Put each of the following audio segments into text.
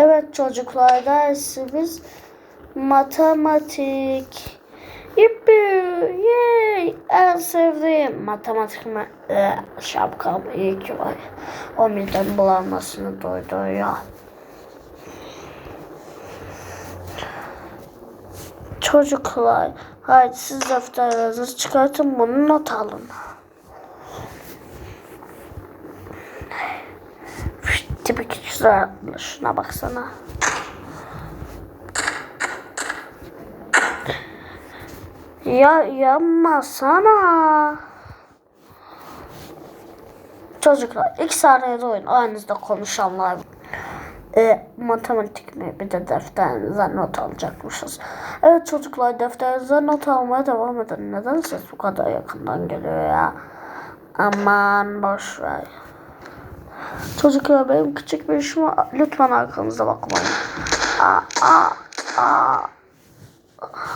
Evet çocuklar dersimiz matematik. Yippi, yay, en sevdiğim matematik mi? Ee, şapkam iyi ki var. O midem bulanmasını duydu ya. Çocuklar, haydi siz defterlerinizi çıkartın bunu not alın. Tipi küçükler şuna baksana. Ya yapmasana. Çocuklar ilk saniyede oyun aranızda konuşanlar. E, matematik mi? Bir de defterinize not alacakmışız. Evet çocuklar defterinize not almaya devam edin. Neden ses bu kadar yakından geliyor ya? Aman boş. Çocuklar benim küçük bir işim var. Lütfen arkanıza bakmayın. Aa, aa, aa.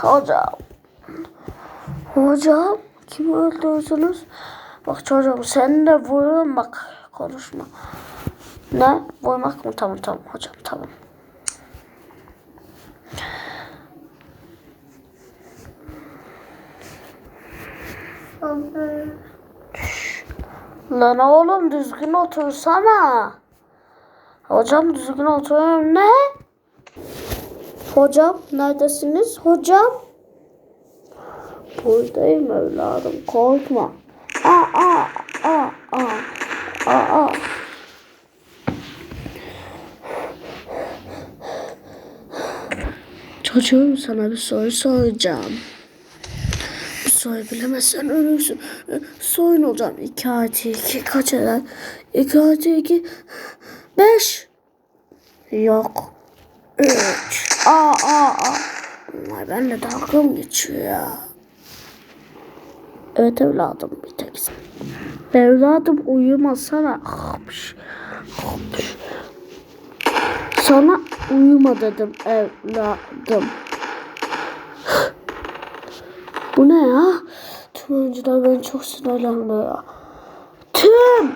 Hocam. Hocam. Kimi öldürdünüz? Bak çocuğum seni de vururum bak. Konuşma. Ne? Vurmak mı? Tamam tamam hocam tamam. Lan oğlum düzgün otursana. Hocam düzgün oturuyorum. Ne? Hocam neredesiniz? Hocam. Buradayım evladım korkma. Aa aa aa aa aa. Çocuğum sana bir soru soracağım. Soruyu bilemezsen ölürsün. Sorun hocam. 2 artı 2 kaç eder? 2 artı 2 5 Yok. 3 Aa aa aa. Bunlar benimle dalga geçiyor ya? Evet evladım bir tek sen. Evladım uyumasana. Hapş, hapş. Sana uyuma dedim evladım. Bu ne ya? Tüm oyuncular beni çok sinirlendi ya. Tüm